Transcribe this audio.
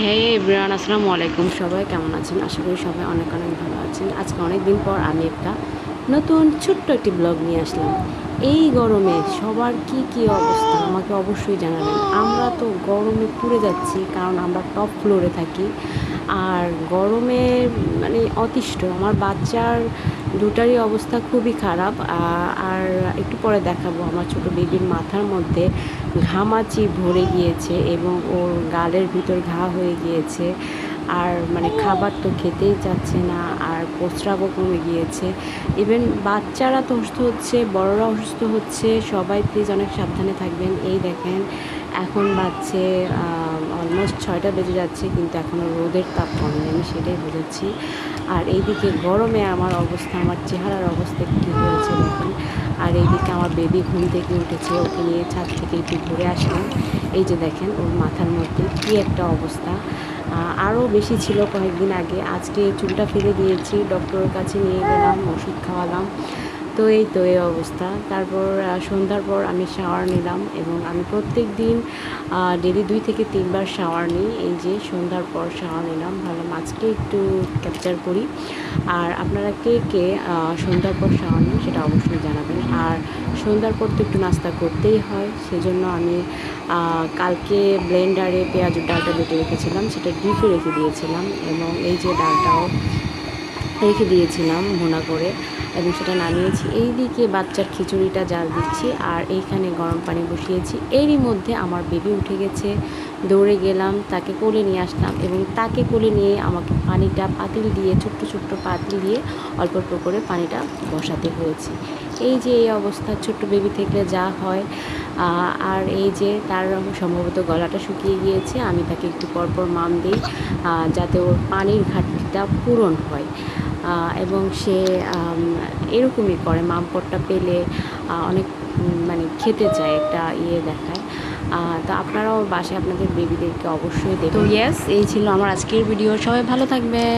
হ্যাঁ এভরিওয়ান আসসালামু আলাইকুম। সবাই কেমন আছেন? আশা করি সবাই অনেক অনেক ভালো আছেন। আজকে অনেক দিন পর আমি একটা নতুন ছোট্ট একটি ব্লগ নিয়ে আসলাম। এই গরমে সবার কি কি অবস্থা আমাকে অবশ্যই জানাবেন। আমরা তো গরমে পুড়ে যাচ্ছি কারণ আমরা টপ ফ্লোরে থাকি। আর গরমে মানে অতিষ্ঠ। আমার বাচ্চার দুটারই অবস্থা খুবই খারাপ আর একটু পরে দেখাবো আমার ছোট বেবির মাথার মধ্যে ঘামাচি ভরে গিয়েছে এবং ওর গালের ভিতর ঘা হয়ে গিয়েছে। আর মানে খাবার তো খেতেই চাচ্ছে না, আর প্রস্রাবও কমে গিয়েছে। ইভেন বাচ্চারা তো অসুস্থ হচ্ছে, বড়রা অসুস্থ হচ্ছে, সবাই প্লিজ অনেক সাবধানে থাকবেন। এই দেখেন, এখন বাজছে অলমোস্ট ছয়টা বেজে যাচ্ছে, কিন্তু এখনও রোদের তাপ কমেনি আমি সেটাই বোঝাচ্ছি আর এইদিকে গরমে আমার অবস্থা, আমার চেহারার অবস্থা কী হয়েছে দেখেন। আর এইদিকে আমার বেবি ঘুম থেকে উঠেছে, ওকে নিয়ে ছাদ থেকে একটু ঘুরে আসলাম। এই যে দেখেন, ওর মাথার মধ্যে কী একটা অবস্থা। আরও বেশি ছিল কয়েকদিন আগে। আজকে চুলটা ফেলে দিয়েছি ডক্টরের কাছে নিয়ে গেলাম, ওষুধ খাওয়ালাম। তো এই তো এই অবস্থা। তারপর সন্ধ্যার পর আমি শাওয়ার নিলাম এবং আমি প্রত্যেক দিন ডেলি দুই থেকে তিনবার শাওয়ার নিই। এই যে সন্ধ্যার পর শাওয়ার নিলাম ভাবলাম আজকে একটু ক্যাপচার করি। আর আপনারা কে কে সন্ধ্যার পর শাওয়ার নিন সেটা অবশ্যই জানাবেন। আর সন্ধ্যার পর তো একটু নাস্তা করতেই হয়, সেজন্য আমি কালকে ব্লেন্ডারে পেঁয়াজের ডালটা বেটে রেখেছিলাম, সেটা ডিপে রেখে দিয়েছিলাম এবং এই যে ডালটাও রেখে দিয়েছিলাম ভুনা করে। এবং সেটা নামিয়েছি। এই দিকে বাচ্চার খিচুড়িটা জাল দিচ্ছি আর এইখানে গরম পানি বসিয়েছি। এরই মধ্যে আমার বেবি উঠে গেছে, দৌড়ে গেলাম, তাকে কোলে নিয়ে আসলাম এবং তাকে কোলে নিয়ে আমাকে পানিটা পাতিল দিয়ে, ছোট্ট ছোট্ট পাতিল দিয়ে অল্প অল্প করে পানিটা বসাতে হয়েছে। এই যে এই অবস্থা, ছোট্ট বেবি থেকে যা হয় আর এই যে তার সম্ভবত গলাটা শুকিয়ে গিয়েছে, আমি তাকে একটু পরপর মাম দিই যাতে ওর পানির ঘাটতিটা পূরণ হয়। এবং সে এরকমই করে, মামপটটা পেলে অনেক মানে খেতে চায় একটা ইয়ে দেখায়। তো আপনারাও বাসায় আপনাদের বেবিদেরকে অবশ্যই দেখুন। তো ইয়েস এই ছিল আমার আজকের ভিডিও সবাই ভালো থাকবেন।